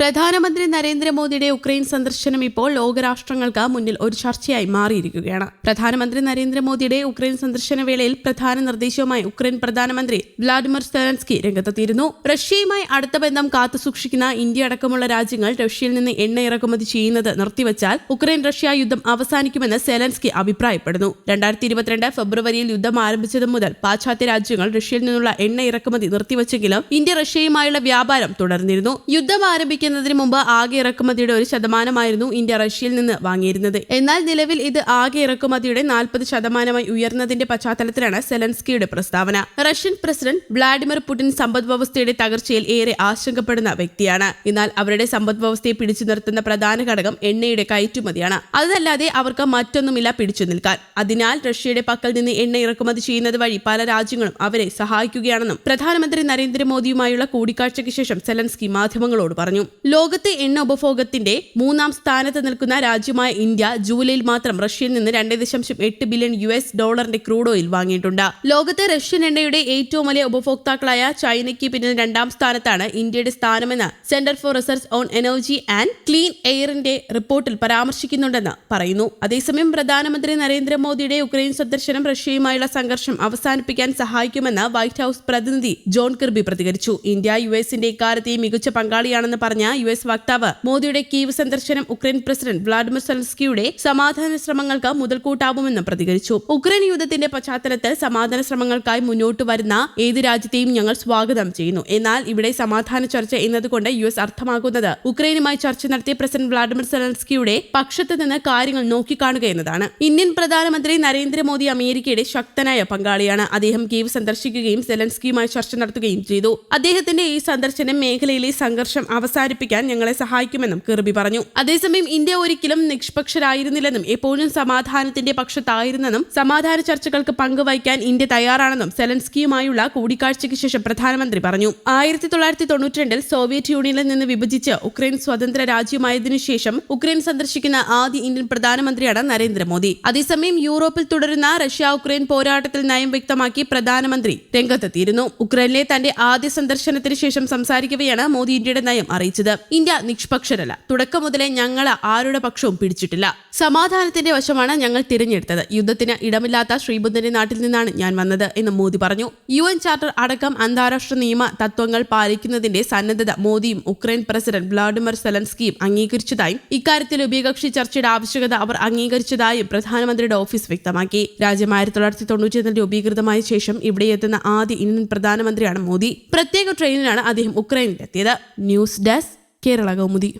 പ്രധാനമന്ത്രി നരേന്ദ്രമോദിയുടെ ഉക്രൈൻ സന്ദർശനം ഇപ്പോൾ ലോകരാഷ്ട്രങ്ങൾക്ക് മുന്നിൽ ഒരു ചർച്ചയായി മാറിയിരിക്കുകയാണ്. പ്രധാനമന്ത്രി നരേന്ദ്രമോദിയുടെ ഉക്രൈൻ സന്ദർശന വേളയിൽ പ്രധാന നിർദ്ദേശവുമായി ഉക്രൈൻ പ്രധാനമന്ത്രി വ്ളാഡിമിർ സെലൻസ്കി രംഗത്തെത്തിയിരുന്നു. റഷ്യയുമായി അടുത്ത ബന്ധം കാത്തുസൂക്ഷിക്കുന്ന ഇന്ത്യ അടക്കമുള്ള രാജ്യങ്ങൾ റഷ്യയിൽ നിന്ന് എണ്ണ ഇറക്കുമതി ചെയ്യുന്നത് നിർത്തിവച്ചാൽ ഉക്രൈൻ റഷ്യ യുദ്ധം അവസാനിക്കുമെന്ന് സെലൻസ്കി അഭിപ്രായപ്പെടുന്നു. രണ്ടായിരത്തി ഇരുപത്തിരണ്ട് ഫെബ്രുവരിയിൽ യുദ്ധം ആരംഭിച്ചത് മുതൽ പാശ്ചാത്യ രാജ്യങ്ങൾ റഷ്യയിൽ നിന്നുള്ള എണ്ണ ഇറക്കുമതി നിർത്തിവച്ചെങ്കിലും ഇന്ത്യ റഷ്യയുമായുള്ള വ്യാപാരം തുടർന്നിരുന്നു. യുദ്ധം ആരംഭിക്കുന്നതിന് മുമ്പ് ആകെ ഇറക്കുമതിയുടെ ഒരു ശതമാനമായിരുന്നു ഇന്ത്യ റഷ്യയിൽ നിന്ന് വാങ്ങിയിരുന്നത്. എന്നാൽ നിലവിൽ ഇത് ആകെ ഇറക്കുമതിയുടെ നാൽപ്പത് ശതമാനമായി ഉയർന്നതിന്റെ പശ്ചാത്തലത്തിലാണ് സെലൻസ്കിയുടെ പ്രസ്താവന. റഷ്യൻ പ്രസിഡന്റ് വ്ളാഡിമിർ പുടിൻ സമ്പദ് വ്യവസ്ഥയുടെ തകർച്ചയിൽ ഏറെ ആശങ്കപ്പെടുന്ന വ്യക്തിയാണ്. എന്നാൽ അവരുടെ സമ്പദ് വ്യവസ്ഥയെ പിടിച്ചു നിർത്തുന്ന പ്രധാന ഘടകം എണ്ണയുടെ കയറ്റുമതിയാണ്. അതല്ലാതെ അവർക്ക് മറ്റൊന്നുമില്ല പിടിച്ചു നിൽക്കാൻ. അതിനാൽ റഷ്യയുടെ പക്കൽ നിന്ന് എണ്ണ ഇറക്കുമതി ചെയ്യുന്നത് വഴി പല രാജ്യങ്ങളും അവരെ സഹായിക്കുകയാണെന്നും പ്രധാനമന്ത്രി നരേന്ദ്രമോദിയുമായുള്ള കൂടിക്കാഴ്ചയ്ക്ക് ശേഷം സെലൻസ്കി മാധ്യമങ്ങളോട് പറഞ്ഞു. ലോകത്തെ എണ്ണ ഉപഭോഗത്തിന്റെ മൂന്നാം സ്ഥാനത്ത് നിൽക്കുന്ന രാജ്യമായ ഇന്ത്യ ജൂലൈയിൽ മാത്രം റഷ്യയിൽ നിന്ന് രണ്ട് ദശാംശം എട്ട് ബില്യൺ യു എസ് ഡോളറിന്റെ ക്രൂഡ് ഓയിൽ വാങ്ങിയിട്ടുണ്ട്. ലോകത്തെ റഷ്യൻ എണ്ണയുടെ ഏറ്റവും വലിയ ഉപഭോക്താക്കളായ ചൈനയ്ക്ക് പിന്നിൽ രണ്ടാം സ്ഥാനത്താണ് ഇന്ത്യയുടെ സ്ഥാനമെന്ന് centre for research on energy and clean എയറിന്റെ റിപ്പോർട്ടിൽ പരാമർശിക്കുന്നുണ്ടെന്ന് പറയുന്നു. അതേസമയം പ്രധാനമന്ത്രി നരേന്ദ്രമോദിയുടെ യുക്രൈൻ സന്ദർശനം റഷ്യയുമായുള്ള സംഘർഷം അവസാനിപ്പിക്കാൻ സഹായിക്കുമെന്ന് വൈറ്റ് ഹൌസ് പ്രതിനിധി ജോൺ കിർബി പ്രതികരിച്ചു. ഇന്ത്യ യു എസിന്റെ ഇക്കാര്യത്തെ മികച്ച പങ്കാളിയാണെന്ന് പറഞ്ഞ യു എസ് വക്താവ്. മോദിയുടെ കീവ് സന്ദർശനം ഉക്രൈൻ പ്രസിഡന്റ് വ്ളാഡിമിർ സെൽസ്കിയുടെ സമാധാന ശ്രമങ്ങൾക്ക് മുതൽക്കൂട്ടാവുമെന്നും പ്രതികരിച്ചു. ഉക്രൈൻ യുദ്ധത്തിന്റെ പശ്ചാത്തലത്തിൽ സമാധാന ശ്രമങ്ങൾക്കായി മുന്നോട്ട് വരുന്ന ഏത് രാജ്യത്തെയും ഞങ്ങൾ സ്വാഗതം ചെയ്യുന്നു. എന്നാൽ ഇവിടെ സമാധാന ചർച്ച എന്നതുകൊണ്ട് യു എസ് അർത്ഥമാക്കുന്നത് ഉക്രൈനുമായി ചർച്ച നടത്തിയ പ്രസിഡന്റ് വ്ളാഡിമിർ സെലൻസ്കിയുടെ പക്ഷത്ത് നിന്ന് കാര്യങ്ങൾ നോക്കിക്കാണുക എന്നതാണ്. ഇന്ത്യൻ പ്രധാനമന്ത്രി നരേന്ദ്രമോദി അമേരിക്കയുടെ ശക്തനായ പങ്കാളിയാണ്. അദ്ദേഹം കീവ് സന്ദർശിക്കുകയും സെലൻസ്കിയുമായി ചർച്ച നടത്തുകയും ചെയ്തു. അദ്ദേഹത്തിന്റെ ഈ സന്ദർശനം മേഖലയിലെ സംഘർഷം അവസാനിപ്പിക്കാൻ ഞങ്ങളെ സഹായിക്കുമെന്നും കിർബി പറഞ്ഞു. അതേസമയം ഇന്ത്യ ഒരിക്കലും നിഷ്പക്ഷരായിരുന്നില്ലെന്നും എപ്പോഴും സമാധാനത്തിന്റെ പക്ഷത്തായിരുന്നെന്നും സമാധാന ചർച്ചകൾക്ക് പങ്കുവയ്ക്കാൻ ഇന്ത്യ തയ്യാറാണെന്നും സെലൻസ്കിയുമായുള്ള കൂടിക്കാഴ്ചയ്ക്ക് ശേഷം പ്രധാനമന്ത്രി പറഞ്ഞു. ആയിരത്തി തൊള്ളായിരത്തി തൊണ്ണൂറ്റിരണ്ടിൽ സോവിയറ്റ് യൂണിയനിൽ നിന്ന് വിഭജിച്ച് ഉക്രൈൻ സ്വതന്ത്ര രാജ്യമായതിനു ശേഷം ഉക്രൈൻ സന്ദർശിക്കുന്ന ആദ്യ ഇന്ത്യൻ പ്രധാനമന്ത്രിയാണ് നരേന്ദ്രമോദി. അതേസമയം യൂറോപ്പിൽ തുടരുന്ന റഷ്യ ഉക്രൈൻ പോരാട്ടത്തിൽ നയം വ്യക്തമാക്കി പ്രധാനമന്ത്രി രംഗത്തെത്തിയിരുന്നു. ഉക്രൈനിലെ തന്റെ ആദ്യ സന്ദർശനത്തിന് ശേഷം സംസാരിക്കവെയാണ് മോദി ഇന്ത്യയുടെ നയം അറിയിച്ചത്. ഇന്ത്യ നിഷ്പക്ഷരല്ല. തുടക്കം മുതലേ ഞങ്ങൾ ആരുടെ പക്ഷവും പിടിച്ചിട്ടില്ല. സമാധാനത്തിന്റെ വശമാണ് ഞങ്ങൾ തിരഞ്ഞെടുത്തത്. യുദ്ധത്തിന് ഇടമില്ലാത്ത ശ്രീബുദ്ധന്റെ നാട്ടിൽ നിന്നാണ് ഞാൻ വന്നത് എന്ന് മോദി പറഞ്ഞു. യു എൻ ചാർട്ടർ അടക്കം അന്താരാഷ്ട്ര നിയമ തത്വങ്ങൾ പാലിക്കുന്നതിന്റെ സന്നദ്ധത മോദിയും ഉക്രൈൻ പ്രസിഡന്റ് വ്ളാഡിമിർ സെലൻസ്കിയും അംഗീകരിച്ചതായും ഇക്കാര്യത്തിൽ ഉഭയകക്ഷി ചർച്ചയുടെ ആവശ്യകത അവർ അംഗീകരിച്ചതായും പ്രധാനമന്ത്രിയുടെ ഓഫീസ് വ്യക്തമാക്കി. രാജ്യം ആയിരത്തി തൊള്ളായിരത്തി തൊണ്ണൂറ്റിയൊന്നിൽ രൂപീകൃതമായ ശേഷം ഇവിടെ എത്തുന്ന ആദ്യ ഇന്ത്യൻ പ്രധാനമന്ത്രിയാണ് മോദി. പ്രത്യേക ട്രെയിനിലാണ് അദ്ദേഹം ഉക്രൈനിലെത്തിയത്. News desk Kerala Kaumudi